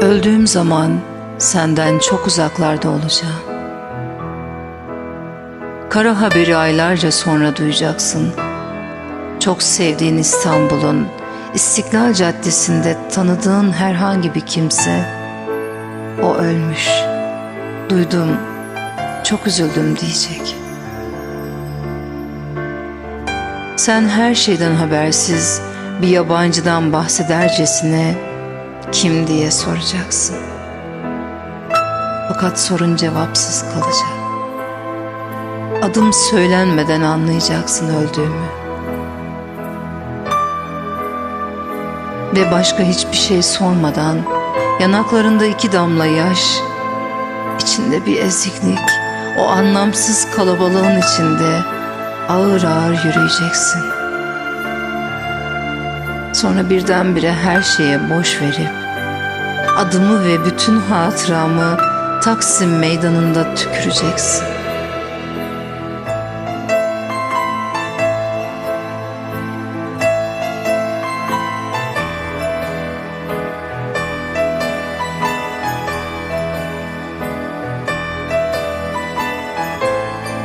Öldüğüm zaman senden çok uzaklarda olacağım. Kara haberi aylarca sonra duyacaksın. Çok sevdiğin İstanbul'un İstiklal Caddesi'nde tanıdığın herhangi bir kimse o ölmüş. Duydum, çok üzüldüm diyecek. Sen her şeyden habersiz bir yabancıdan bahsedercesine kim diye soracaksın. Fakat sorun cevapsız kalacak. Adım söylenmeden anlayacaksın öldüğümü. Ve başka hiçbir şey sormadan yanaklarında iki damla yaş, içinde bir eziklik, o anlamsız kalabalığın içinde ağır ağır yürüyeceksin. Sonra birdenbire her şeye boş verip adımı ve bütün hatıramı Taksim meydanında tüküreceksin.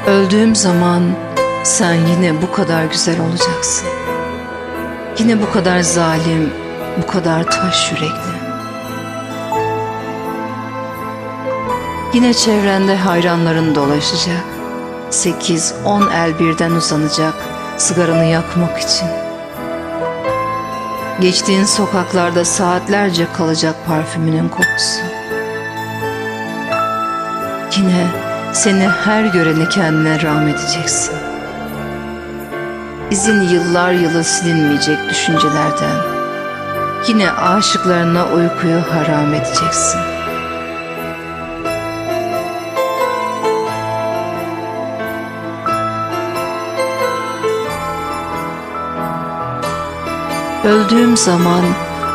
Öldüğüm zaman sen yine bu kadar güzel olacaksın. Yine bu kadar zalim, bu kadar taş yürekli. Yine çevrende hayranların dolaşacak. Sekiz, on el birden uzanacak sigaranı yakmak için. Geçtiğin sokaklarda saatlerce kalacak parfümünün kokusu. Yine seni her göreni kendine rahmet edeceksin. İzin yıllar yılı silinmeyecek düşüncelerden. Yine aşıklarına uykuyu haram edeceksin. Öldüğüm zaman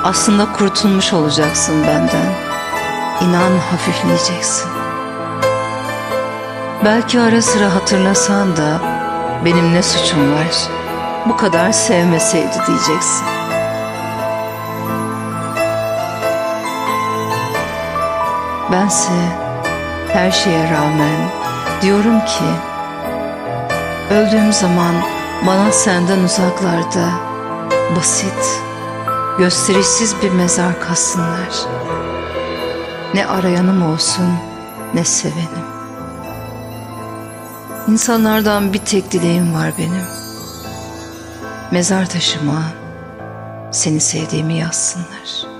aslında kurtulmuş olacaksın benden. İnan hafifleyeceksin. Belki ara sıra hatırlasan da benim ne suçum var? Bu kadar sevmeseydi diyeceksin. Bense her şeye rağmen diyorum ki öldüğüm zaman bana senden uzaklarda basit, gösterişsiz bir mezar kazsınlar. Ne arayanım olsun ne sevenim. İnsanlardan bir tek dileğim var benim. Mezar taşıma seni sevdiğimi yazsınlar.''